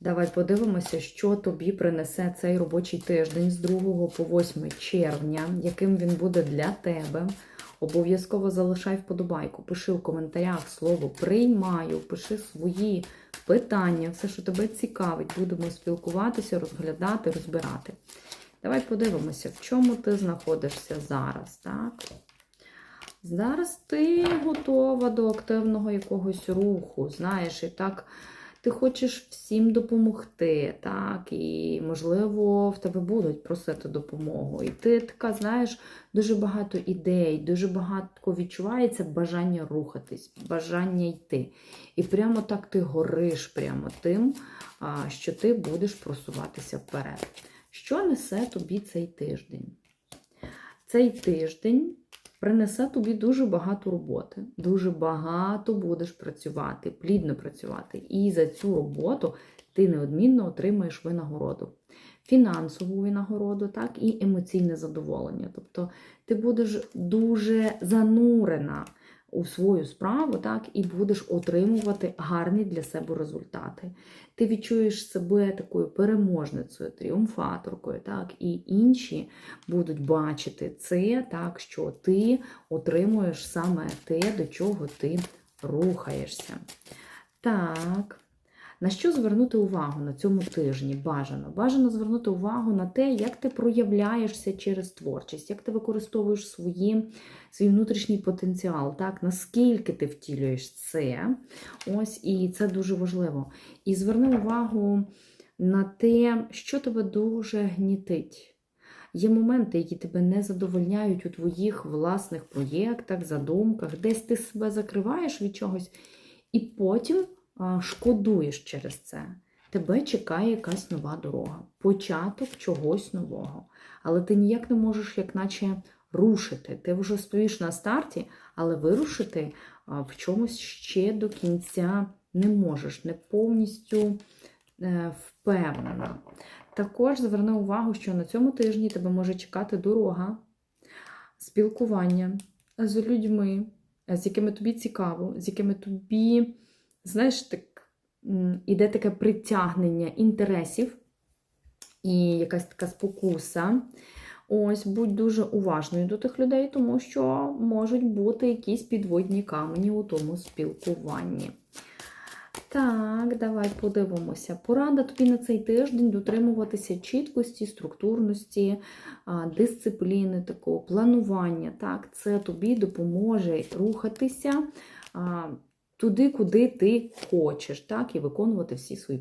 Давай подивимося, що тобі принесе цей робочий тиждень з 2 по 8 червня, яким він буде для тебе. Обов'язково залишай вподобайку, пиши в коментарях слово приймаю, пиши свої питання, все, що тебе цікавить, будемо спілкуватися, розглядати, розбирати. Давай подивимося, в чому ти знаходишся зараз, так? Зараз ти готова до активного якогось руху, знаєш, і так ти хочеш всім допомогти, так, і, можливо, в тебе будуть просити допомогу. І ти така, знаєш, дуже багато ідей, дуже багато відчувається бажання рухатись, бажання йти. І прямо так ти гориш прямо тим, що ти будеш просуватися вперед. Що несе тобі цей тиждень? Цей тиждень принесе тобі дуже багато роботи, дуже багато будеш працювати, плідно працювати. І за цю роботу ти неодмінно отримаєш винагороду. Фінансову винагороду, так, і емоційне задоволення. Тобто ти будеш дуже занурена у свою справу, так, і будеш отримувати гарні для себе результати. Ти відчуєш себе такою переможницею, тріумфаторкою, так, і інші будуть бачити це, так, що ти отримуєш саме те, до чого ти рухаєшся. Так. На що звернути увагу на цьому тижні? Бажано. Бажано звернути увагу на те, як ти проявляєшся через творчість, як ти використовуєш свої, свій внутрішній потенціал, так? наскільки ти втілюєш це. Ось, І це дуже важливо. І зверни увагу на те, що тебе дуже гнітить. Є моменти, які тебе не задовольняють у твоїх власних проєктах, задумках, десь ти себе закриваєш від чогось, і потім шкодуєш через це. Тебе чекає якась нова дорога, початок чогось нового. Але ти ніяк не можеш, як наче, рушити. Ти вже стоїш на старті, але вирушити в чомусь ще до кінця не можеш, не повністю е, впевнена. Також зверни увагу, що на цьому тижні тебе може чекати дорога, спілкування з людьми, з якими тобі цікаво, з якими тобі, знаєш, так, іде таке притягнення інтересів і якась така спокуса. Ось, будь дуже уважною до тих людей, тому що можуть бути якісь підводні камені у тому спілкуванні. Так, давай подивимося. Порада тобі на цей тиждень дотримуватися чіткості, структурності, дисципліни, такого планування. Так, це тобі допоможе рухатися туди, куди ти хочеш, так, і виконувати всі свої